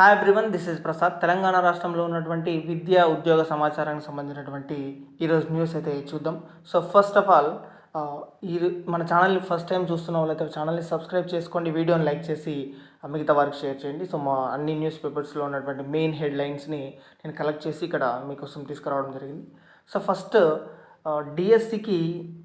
Hi everyone this is Prasad Telangana రాష్ట్రంలో ఉన్నటువంటి విద్యా ఉద్యోగ సమాచారానికి సంబంధించినటువంటి ఈరోజు న్యూస్ అయితే చూద్దాం. సో ఫస్ట్ ఆఫ్ ఆల్ ఈ మన ఛానల్ని ఫస్ట్ టైం చూస్తున్న వాళ్ళైతే ఛానల్ని సబ్స్క్రైబ్ చేసుకోండి వీడియోని లైక్ చేసి మిగతా వారికి షేర్ చేయండి. సో మా అన్ని న్యూస్ పేపర్స్లో ఉన్నటువంటి మెయిన్ హెడ్లైన్స్ని నేను కలెక్ట్ చేసి ఇక్కడ మీకోసం తీసుకురావడం జరిగింది. సో ఫస్ట్ డిఎస్సికి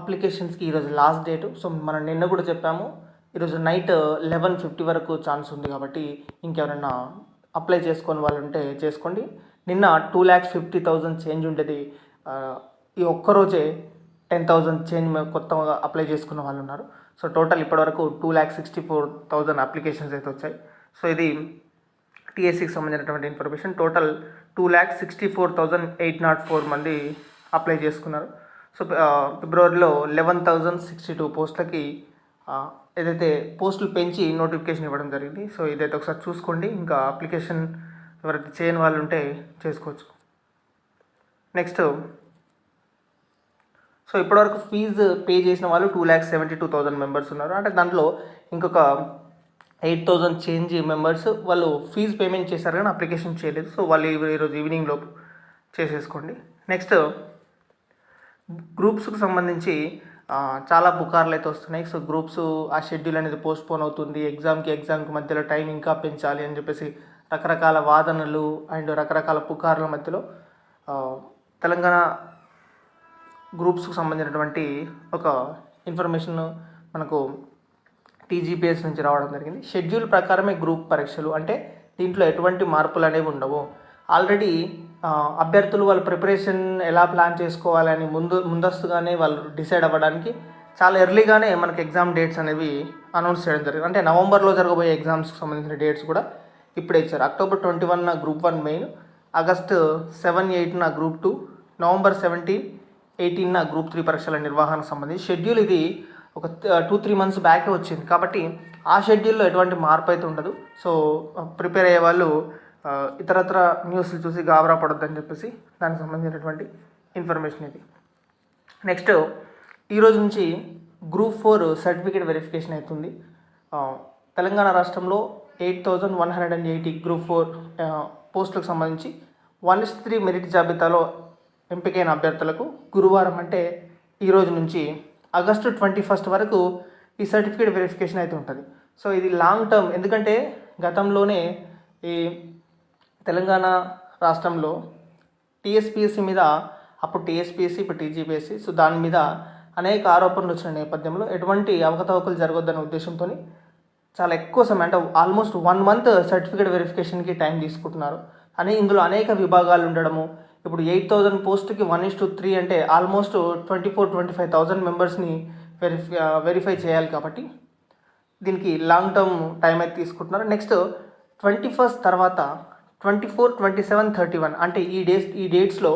అప్లికేషన్స్కి ఈరోజు లాస్ట్ డేటు సో మనం నిన్న కూడా చెప్పాము. ఈరోజు నైట్ లెవెన్ ఫిఫ్టీ వరకు ఛాన్స్ ఉంది కాబట్టి ఇంకెవరైనా అప్లై చేసుకొని వాళ్ళు ఉంటే చేసుకోండి. నిన్న two lakhs fifty thousand change ఉండేది. ఈ ఒక్కరోజే టెన్ థౌజండ్ చేంజ్ కొత్తగా అప్లై చేసుకున్న వాళ్ళు ఉన్నారు సో టోటల్ ఇప్పటివరకు two lakhs sixty four thousand applications అయితే వచ్చాయి. సో ఇది టీఎస్సికి సంబంధించినటువంటి information. Total two lakhs sixty four thousand eight nought four మంది అప్లై చేసుకున్నారు. సో ఫిబ్రవరిలో లెవెన్ థౌజండ్ సిక్స్టీ టూ పోస్టులకి ఏదైతే పోస్టులు పెంచి నోటిఫికేషన్ ఇవ్వడం జరిగింది సో ఇదైతే ఒకసారి చూసుకోండి. ఇంకా అప్లికేషన్ ఎవరైతే చేయని వాళ్ళు ఉంటే చేసుకోవచ్చు. నెక్స్ట్ సో ఇప్పటివరకు ఫీజు పే చేసిన వాళ్ళు two lakhs seventy two thousand members ఉన్నారు. అంటే దాంట్లో ఇంకొక ఎయిట్ థౌజండ్ చేంజ్ మెంబర్స్ వాళ్ళు ఫీజు పేమెంట్ చేశారు కానీ అప్లికేషన్ చేయలేదు. సో వాళ్ళు ఈరోజు ఈవినింగ్ లోపు చేసేసుకోండి. నెక్స్ట్ గ్రూప్స్కి సంబంధించి చాలా పుకార్లు అయితే వస్తున్నాయి. సో గ్రూప్స్ ఆ షెడ్యూల్ అనేది పోస్ట్పోన్ అవుతుంది. ఎగ్జామ్కి ఎగ్జామ్కి మధ్యలో టైం ఇంకా పెంచాలి అని చెప్పేసి రకరకాల వాదనలు అండ్ రకరకాల పుకార్ల మధ్యలో తెలంగాణ గ్రూప్స్కు సంబంధించినటువంటి ఒక ఇన్ఫర్మేషన్ మనకు టీజీపీఎస్ నుంచి రావడం జరిగింది. షెడ్యూల్ ప్రకారమే గ్రూప్ పరీక్షలు అంటే దీంట్లో ఎటువంటి మార్పులు అనేవి ఉండవు. ఆల్రెడీ అభ్యర్థులు వాళ్ళ ప్రిపరేషన్ ఎలా ప్లాన్ చేసుకోవాలని ముందు ముందస్తుగానే వాళ్ళు డిసైడ్ అవ్వడానికి చాలా ఎర్లీగానే మనకి ఎగ్జామ్ డేట్స్ అనేవి అనౌన్స్ చేయడం జరిగింది. అంటే నవంబర్లో జరగబోయే ఎగ్జామ్స్కి సంబంధించిన డేట్స్ కూడా ఇప్పుడే ఇచ్చారు. October twenty one group one main August seven ఎయిట్న group two November seventeen ఎయిటీన్న గ్రూప్ త్రీ పరీక్షల నిర్వహణకు సంబంధించి షెడ్యూల్ ఇది ఒక టూ త్రీ మంత్స్ బ్యాకే వచ్చింది. కాబట్టి ఆ షెడ్యూల్లో ఎటువంటి మార్పు అయితే ఉండదు. సో ప్రిపేర్ అయ్యే వాళ్ళు ఇతరత్ర న్యూస్లు చూసి గాబరా పడొద్దని చెప్పేసి దానికి సంబంధించినటువంటి ఇన్ఫర్మేషన్ ఇది. నెక్స్ట్ ఈరోజు నుంచి గ్రూప్ ఫోర్ సర్టిఫికేట్ వెరిఫికేషన్ అవుతుంది. తెలంగాణ రాష్ట్రంలో eight thousand one hundred and eighty group four పోస్టులకు సంబంధించి వన్ ఇస్ త్రీ మెరిట్ జాబితాలో ఎంపికైన అభ్యర్థులకు గురువారం అంటే ఈ రోజు నుంచి ఆగస్టు ట్వంటీ ఫస్ట్ వరకు ఈ సర్టిఫికేట్ వెరిఫికేషన్ అయితే ఉంటుంది. సో ఇది లాంగ్ టర్మ్. ఎందుకంటే గతంలోనే ఈ తెలంగాణ రాష్ట్రంలో టీఎస్పీఎస్సీ మీద అప్పుడు టీఎస్పీఎస్సీ ఇప్పుడు టీజీపీఎస్సీ సో దాని మీద అనేక ఆరోపణలు వచ్చిన నేపథ్యంలో ఎటువంటి అవకతవకలు జరగొద్దనే ఉద్దేశంతో చాలా ఎక్కువ సమయం అంటే ఆల్మోస్ట్ వన్ మంత్ సర్టిఫికేట్ వెరిఫికేషన్కి టైం తీసుకుంటున్నారు. అని ఇందులో అనేక విభాగాలు ఉండడము ఇప్పుడు ఎయిట్ థౌజండ్ పోస్ట్కి వన్ ఇస్ టు త్రీ అంటే almost twenty four twenty five thousand మెంబర్స్ని వెరిఫై వెరిఫై చేయాలి కాబట్టి దీనికి లాంగ్ టర్మ్ టైం అయితే తీసుకుంటున్నారు. నెక్స్ట్ ట్వంటీ ఫస్ట్ తర్వాత twenty four twenty seven thirty one. అంటే ఈ డేస్ ఈ డేట్స్లో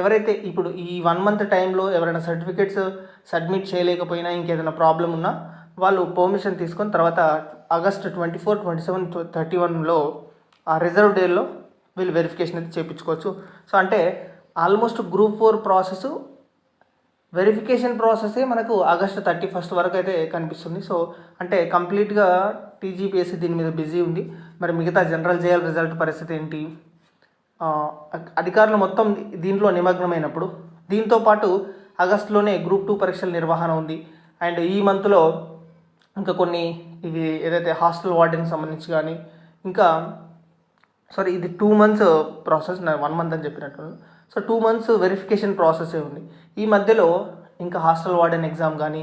ఎవరైతే ఇప్పుడు ఈ వన్ మంత్ టైంలో ఎవరైనా సర్టిఫికేట్స్ సబ్మిట్ చేయలేకపోయినా ఇంకేదైనా ప్రాబ్లం ఉన్నా వాళ్ళు పర్మిషన్ తీసుకొని తర్వాత August twenty four twenty seven thirty వన్లో ఆ రిజర్వ్ డేలో వీళ్ళు వెరిఫికేషన్ అయితే చేయించుకోవచ్చు సో అంటే almost group four process verification ప్రాసెసే మనకు ఆగస్ట్ థర్టీ ఫస్ట్ వరకు అయితే కనిపిస్తుంది. సో అంటే కంప్లీట్గా టీజీపీఎస్సీ దీని మీద బిజీ ఉంది. మరి మిగతా జనరల్ జేఎల్ రిజల్ట్ పరిస్థితి ఏంటి? అధికారులు మొత్తం దీంట్లో నిమగ్నమైనప్పుడు దీంతో పాటు ఆగస్టులోనే గ్రూప్ టూ పరీక్షల నిర్వహణ ఉంది. అండ్ ఈ మంత్లో ఇంకా కొన్ని ఇవి ఏదైతే హాస్టల్ వార్డెన్కి సంబంధించి కానీ ఇంకా సారీ ఇది టూ మంత్స్ ప్రాసెస్ నేను వన్ మంత్ అని చెప్పినట్టు. సో టూ మంత్స్ వెరిఫికేషన్ ప్రాసెసే ఉంది. ఈ మధ్యలో ఇంకా హాస్టల్ వార్డెన్ ఎగ్జామ్ కానీ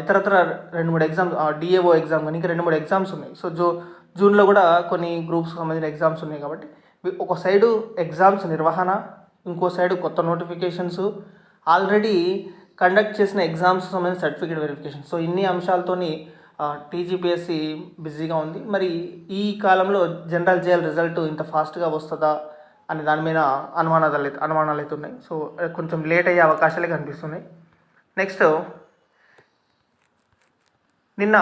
ఇతరత్ర రెండు మూడు ఎగ్జామ్స్ డిఏఓ ఎగ్జామ్ కానీ ఇంకా రెండు మూడు ఎగ్జామ్స్ ఉన్నాయి. సో జూ జూన్లో కూడా కొన్ని గ్రూప్స్కి సంబంధించిన ఎగ్జామ్స్ ఉన్నాయి కాబట్టి ఒక సైడు ఎగ్జామ్స్ నిర్వహణ ఇంకో సైడు కొత్త నోటిఫికేషన్స్ ఆల్రెడీ కండక్ట్ చేసిన ఎగ్జామ్స్ సంబంధించిన సర్టిఫికేట్ వెరిఫికేషన్ సో ఇన్ని అంశాలతోని టీజీపీఎస్సి బిజీగా ఉంది. మరి ఈ కాలంలో జనరల్ జేఎల్ రిజల్ట్ ఇంత ఫాస్ట్గా వస్తుందా అని దాని మీద అనుమానాలు అయితే అనుమానాలు అయితే ఉన్నాయి. సో కొంచెం లేట్ అయ్యే అవకాశాలే కనిపిస్తున్నాయి. నెక్స్ట్ నిన్న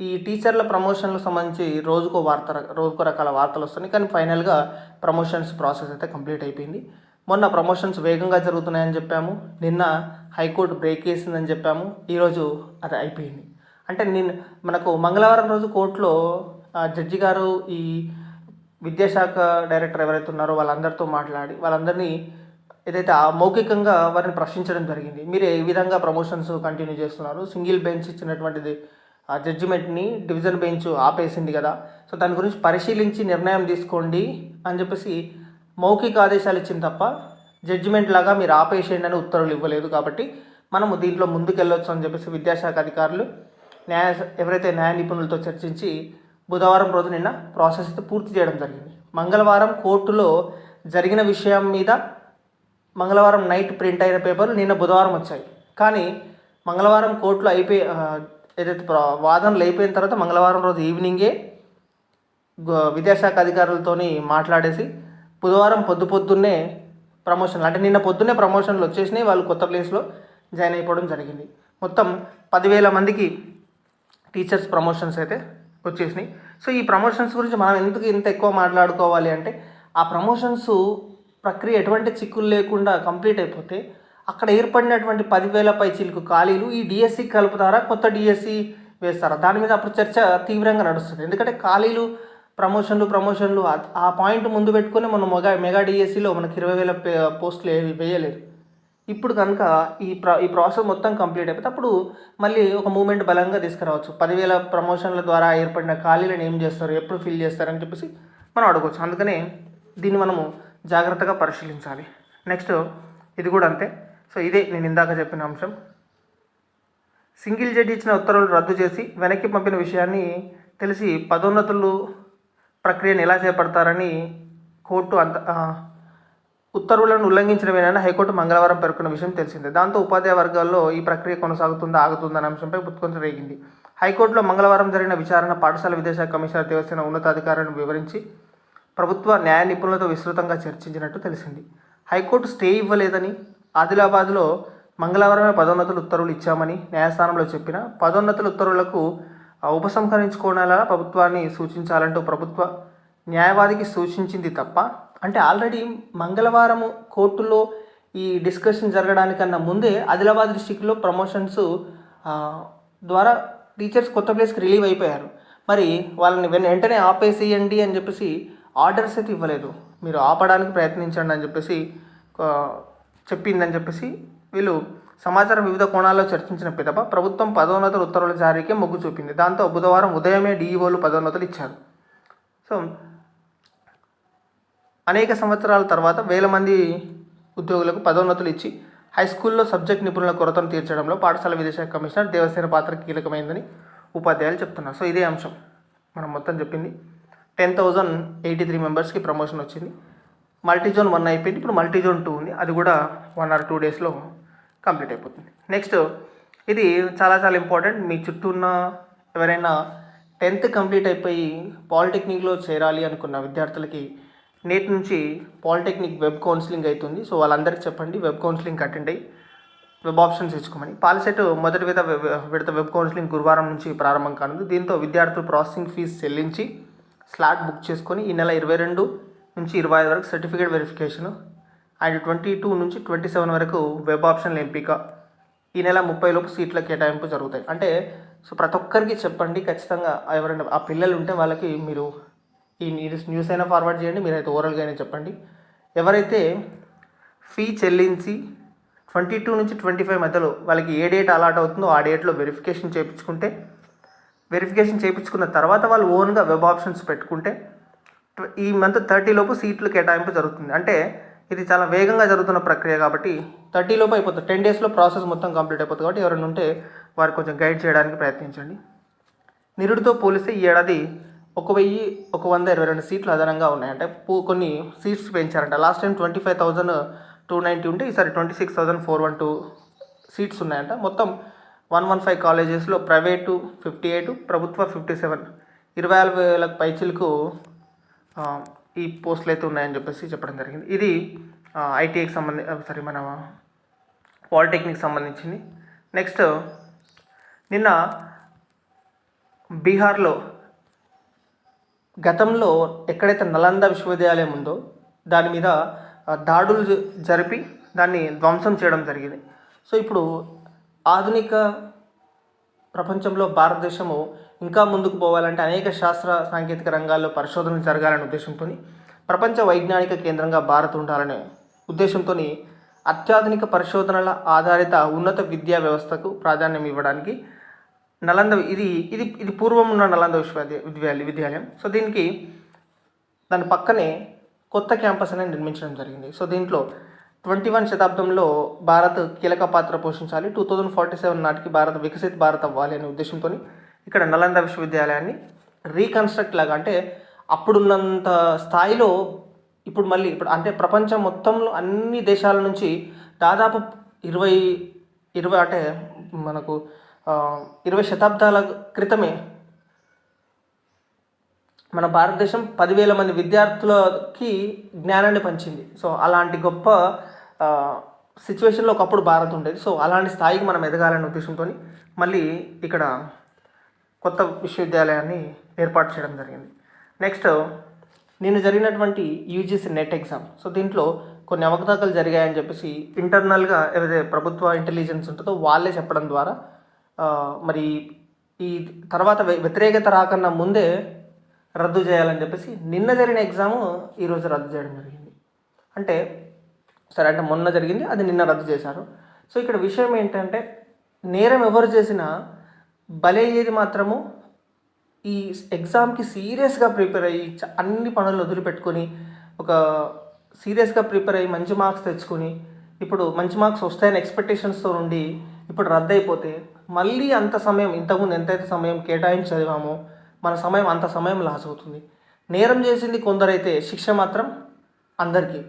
ఈ టీచర్ల ప్రమోషన్లకు సంబంధించి రోజుకో వార్త రోజుకో రకాల వార్తలు వస్తున్నాయి. కానీ ఫైనల్గా ప్రమోషన్స్ ప్రాసెస్ అయితే కంప్లీట్ అయిపోయింది. మొన్న ప్రమోషన్స్ వేగంగా జరుగుతున్నాయని చెప్పాము. నిన్న హైకోర్టు బ్రేక్ వేసిందని చెప్పాము. ఈరోజు అది అయిపోయింది. అంటే నేను మనకు మంగళవారం రోజు కోర్టులో జడ్జి గారు ఈ విద్యాశాఖ డైరెక్టర్ ఎవరైతే ఉన్నారో వాళ్ళందరితో మాట్లాడి వాళ్ళందరినీ ఏదైతే ఆ మౌఖికంగా వారిని ప్రశ్నించడం జరిగింది మీరు ఏ విధంగా ప్రమోషన్స్ కంటిన్యూ చేస్తున్నారు? సింగిల్ బెంచ్ ఇచ్చినటువంటిది ఆ జడ్జిమెంట్ని డివిజన్ బెంచ్ ఆపేసింది కదా. సో దాని గురించి పరిశీలించి నిర్ణయం తీసుకోండి అని చెప్పేసి మౌఖిక ఆదేశాలు ఇచ్చింది తప్ప జడ్జిమెంట్ లాగా మీరు ఆపేసేయండి అని ఉత్తర్వులు ఇవ్వలేదు కాబట్టి మనము దీంట్లో ముందుకెళ్ళొచ్చు అని చెప్పేసి విద్యాశాఖ అధికారులు న్యాయ ఎవరైతే న్యాయ నిపుణులతో చర్చించి బుధవారం రోజు నిన్న ప్రాసెస్ అయితే పూర్తి చేయడం జరిగింది. మంగళవారం కోర్టులో జరిగిన విషయం మీద మంగళవారం నైట్ ప్రింట్ అయిన పేపర్లు నిన్న బుధవారం వచ్చాయి. కానీ మంగళవారం కోర్టులో అయిపోయి ఏదైతే ప్ర- వాదనలు అయిపోయిన తర్వాత మంగళవారం రోజు ఈవినింగే విదేశాఖ విద్యాశాఖ అధికారులతోని మాట్లాడేసి బుధవారం పొద్దు పొద్దున్నే ప్రమోషన్లు అంటే నిన్న పొద్దున్నే ప్రమోషన్లు వచ్చేసినాయి. వాళ్ళు కొత్త ప్లేస్లో జాయిన్ అయిపోవడం జరిగింది. మొత్తం పదివేల మందికి టీచర్స్ ప్రమోషన్స్ అయితే వచ్చేసినాయి. సో ఈ ప్రమోషన్స్ గురించి మనం ఎందుకు ఇంత ఎక్కువ మాట్లాడుకోవాలి అంటే ఆ ప్రమోషన్స్ ప్రక్రియ ఎటువంటి చిక్కులు లేకుండా కంప్లీట్ అయిపోతే అక్కడ ఏర్పడినటువంటి పదివేల పై చిలుకు ఖాళీలు ఈ డిఎస్సి కలుపుతారా కొత్త డిఎస్సి వేస్తారా. దాని మీద అప్పుడు చర్చ తీవ్రంగా నడుస్తుంది. ఎందుకంటే ఖాళీలు ప్రమోషన్లు ప్రమోషన్లు ఆ- పాయింట్ ముందు పెట్టుకొని మనం మెగా మెగా డిఎస్సిలో మనకి ఇరవై వేల పోస్టులు ఏవి వేయలేదు ఇప్పుడు కనుక ఈ ప్రా ఈ ప్రాసెస్ మొత్తం కంప్లీట్ అయిపోతే అప్పుడు మళ్ళీ ఒక మూమెంట్ బలంగా తీసుకురావచ్చు. పదివేల ప్రమోషన్ల ద్వారా ఏర్పడిన ఖాళీలను ఏం చేస్తారు? ఎప్పుడు ఫిల్ చేస్తారని చెప్పేసి మనం అడగవచ్చు. అందుకనే దీన్ని మనము జాగ్రత్తగా పరిశీలించాలి. నెక్స్ట్ ఇది కూడా అంతే. సో ఇదే నేను ఇందాక చెప్పిన అంశం. సింగిల్ జడ్జి ఇచ్చిన ఉత్తర్వులు రద్దు చేసి వెనక్కి పంపిన విషయాన్ని తెలిసి పదోన్నతులు ప్రక్రియను ఎలా చేపడతారని కోర్టు అంత ఉత్తర్వులను ఉల్లంఘించడమేనని హైకోర్టు మంగళవారం పేర్కొన్న విషయం తెలిసిందే. దాంతో ఉపాధ్యాయ వర్గాల్లో ఈ ప్రక్రియ కొనసాగుతుందా ఆగుతుందా అనే అంశంపై పుత్కొంత రేగింది. హైకోర్టులో మంగళవారం జరిగిన విచారణ పాఠశాల విద్యాశాఖ కమిషనర్ దేవసేన ఉన్నతాధికారులను వివరించి ప్రభుత్వ న్యాయ నిపుణులతో విస్తృతంగా చర్చించినట్టు తెలిసింది. హైకోర్టు స్టే ఇవ్వలేదని ఆదిలాబాద్లో మంగళవారమే పదోన్నతులు ఉత్తర్వులు ఇచ్చామని న్యాయస్థానంలో చెప్పిన పదోన్నతుల ఉత్తర్వులకు ఉపసంహరించుకోనేలా ప్రభుత్వాన్ని సూచించాలంటూ ప్రభుత్వ న్యాయవాదికి సూచించింది తప్ప అంటే ఆల్రెడీ మంగళవారం కోర్టులో ఈ డిస్కషన్ జరగడానికన్నా ముందే ఆదిలాబాద్ డిస్టిక్లో ప్రమోషన్స్ ద్వారా టీచర్స్ కొత్త ప్లేస్కి రిలీవ్ అయిపోయారు. మరి వాళ్ళని వెంటనే ఆపేసేయండి అని చెప్పేసి ఆర్డర్స్ అయితే ఇవ్వలేదు. మీరు ఆపడానికి ప్రయత్నించండి అని చెప్పేసి చెప్పిందని చెప్పేసి వీళ్ళు సమాచారం వివిధ కోణాల్లో చర్చించిన పిదప ప్రభుత్వం పదోన్నతుల ఉత్తర్వుల జారీకే మొగ్గు చూపింది. దాంతో బుధవారం ఉదయమే డీఈఓలు పదోన్నతులు ఇచ్చారు. సో అనేక సంవత్సరాల తర్వాత వేల మంది ఉద్యోగులకు పదోన్నతులు ఇచ్చి హై స్కూల్లో సబ్జెక్ట్ నిపుణుల కొరతను తీర్చడంలో పాఠశాల విదేశాఖ కమిషనర్ దేవసేన పాత్ర కీలకమైందని ఉపాధ్యాయులు చెప్తున్నారు. సో ఇదే అంశం. మనం మొత్తం చెప్పింది. టెన్ థౌజండ్ ఎయిటీ త్రీ మెంబర్స్కి ప్రమోషన్ వచ్చింది. మల్టీ జోన్ వన్ అయిపోయింది. ఇప్పుడు మల్టీ జోన్ టూ ఉంది. అది కూడా వన్ ఆర్ టూ డేస్లో కంప్లీట్ అయిపోతుంది. నెక్స్ట్ ఇది చాలా చాలా ఇంపార్టెంట్ మీ చుట్టూ ఉన్న ఎవరైనా టెన్త్ కంప్లీట్ అయిపోయి పాలిటెక్నిక్లో చేరాలి అనుకున్న విద్యార్థులకి నేటి నుంచి పాలిటెక్నిక్ వెబ్ కౌన్సిలింగ్ అవుతుంది. సో వాళ్ళందరికీ చెప్పండి. వెబ్ కౌన్సిలింగ్ అటెండ్ అయ్యి వెబ్ ఆప్షన్స్ ఇచ్చుకోమని పాలసెట్ మొదటి విడత వెబ్ విడత వెబ్ కౌన్సిలింగ్ గురువారం నుంచి ప్రారంభం కానుంది. దీంతో విద్యార్థులు ప్రాసెసింగ్ ఫీజు చెల్లించి స్లాట్ బుక్ చేసుకొని ఈ నెల ఇరవై రెండు నుంచి ఇరవై ఐదు వరకు certificate verification and twenty two నుంచి ట్వంటీ సెవెన్ వరకు వెబ్ ఆప్షన్ల ఎంపిక. ఈ నెల ముప్పై లోపు సీట్ల కేటాయింపు జరుగుతాయి. అంటే సో ప్రతి ఒక్కరికి చెప్పండి ఖచ్చితంగా ఎవరైనా ఆ పిల్లలు ఉంటే వాళ్ళకి మీరు ఈ న్యూస్ న్యూస్ అయినా ఫార్వర్డ్ చేయండి మీరైతే ఓరల్గా అయినా చెప్పండి. ఎవరైతే ఫీ చెల్లించి ట్వంటీ టూ నుంచి ట్వంటీ ఫైవ్ మధ్యలో వాళ్ళకి ఏ డేట్ అలాట్ అవుతుందో ఆ డేట్లో వెరిఫికేషన్ చేయించుకుంటే వెరిఫికేషన్ చేయించుకున్న తర్వాత వాళ్ళు ఓన్గా వెబ్ ఆప్షన్స్ పెట్టుకుంటే ఈ మంత్ థర్టీ లోపు సీట్లు కేటాయింపు జరుగుతుంది. అంటే ఇది చాలా వేగంగా జరుగుతున్న ప్రక్రియ కాబట్టి థర్టీ లోపు అయిపోతుంది. టెన్ డేస్లో ప్రాసెస్ మొత్తం కంప్లీట్ అయిపోతుంది కాబట్టి ఎవరైనా ఉంటే వారికి కొంచెం గైడ్ చేయడానికి ప్రయత్నించండి. నిరుడితో పోలిస్తే ఈ ఏడాది ఒక వెయ్యి ఒక వంద ఇరవై రెండు సీట్లు అదనంగా ఉన్నాయి. అంటే కొన్ని seats పెంచారంట. Last time twenty five thousand two ninety ఉంటే ఈసారి twenty six thousand four one two seats ఉన్నాయంట. మొత్తం వన్ వన్ ఫైవ్ కాలేజెస్లో ప్రైవేటు ఫిఫ్టీ ఎయిట్ ప్రభుత్వ ఫిఫ్టీ సెవెన్. ఇరవై ఆరు వేల పైచీలకు ఈ పోస్టులు అయితే ఉన్నాయని చెప్పేసి చెప్పడం జరిగింది. ఇది ఐటీఐకి సంబంధి సారీ మన పాలిటెక్నిక్ సంబంధించింది. నెక్స్ట్ నిన్న బీహార్లో గతంలో ఎక్కడైతే నలంద విశ్వవిద్యాలయం ఉందో దాని మీద దాడులు జ- జరిపి దాన్ని ధ్వంసం చేయడం జరిగింది. సో ఇప్పుడు ఆధునిక ప్రపంచంలో భారతదేశము ఇంకా ముందుకు పోవాలంటే అనేక శాస్త్ర సాంకేతిక రంగాల్లో పరిశోధనలు జరగాలనే ఉద్దేశంతో ప్రపంచ వైజ్ఞానిక కేంద్రంగా భారత్ ఉండాలనే ఉద్దేశంతో అత్యాధునిక పరిశోధనల ఆధారిత ఉన్నత విద్యా వ్యవస్థకు ప్రాధాన్యం ఇవ్వడానికి నలంద ఇది ఇది ఇది పూర్వం ఉన్న నలంద విశ్వవిద్యాలయ విద్యాలయం. సో దీనికి దాని పక్కనే కొత్త క్యాంపస్ అనేది నిర్మించడం జరిగింది. సో దీంట్లో ట్వంటీ వన్ శతాబ్దంలో భారత్ కీలక పాత్ర పోషించాలి. టూ థౌజండ్ ఫార్టీ సెవెన్ నాటికి భారత్ వికసిత భారత్ అవ్వాలి అనే ఉద్దేశంతో ఇక్కడ నలంద విశ్వవిద్యాలయాన్ని రీకన్స్ట్రక్ట్ లాగా అంటే అప్పుడున్నంత స్థాయిలో ఇప్పుడు మళ్ళీ ఇప్పుడు అంటే ప్రపంచం మొత్తంలో అన్ని దేశాల నుంచి దాదాపు ఇరవై ఇరవై అంటే మనకు ఇరవై శతాబ్దాల క్రితమే మన భారతదేశం పదివేల మంది విద్యార్థులకి జ్ఞానాన్ని పంచింది. సో అలాంటి గొప్ప సిచ్యువేషన్లో ఒకప్పుడు భారత్ ఉండేది. సో అలాంటి స్థాయికి మనం ఎదగాలనే ఉద్దేశంతో మళ్ళీ ఇక్కడ కొత్త విశ్వవిద్యాలయాన్ని ఏర్పాటు చేయడం జరిగింది. నెక్స్ట్ నేను జరిగినటువంటి యూజీసీ నెట్ ఎగ్జామ్. సో దీంట్లో కొన్ని అవకతవకలు జరిగాయని చెప్పేసి ఇంటర్నల్గా ఏదైతే ప్రభుత్వ ఇంటెలిజెన్స్ ఉంటుందో వాళ్ళే చెప్పడం ద్వారా మరి ఈ తర్వాత వ్యతిరేకత రాకన్నా ముందే రద్దు చేయాలని చెప్పేసి నిన్న జరిగిన ఎగ్జామ్ ఈరోజు రద్దు చేయడం జరిగింది. అంటే సరే అంటే మొన్న జరిగింది అది నిన్న రద్దు చేశారు. సో ఇక్కడ విషయం ఏంటంటే నేరం ఎవరు చేసినా బలయ్యేది మాత్రము ఈ ఎగ్జామ్కి సీరియస్గా ప్రిపేర్ అయ్యి అన్ని పనులు వదిలిపెట్టుకొని ఒక సీరియస్గా ప్రిపేర్ అయ్యి మంచి మార్క్స్ తెచ్చుకొని ఇప్పుడు మంచి మార్క్స్ వస్తాయని ఎక్స్పెక్టేషన్స్తో ఉండి ఇప్పుడు రద్దు అయిపోతే మళ్ళీ అంత సమయం ఇంతకుముందు ఎంతైతే సమయం కేటాయించి చదివామో మన సమయం అంత సమయం లాస్ అవుతుంది. నేరం చేసింది కొందరైతే శిక్ష మాత్రం అందరికీ.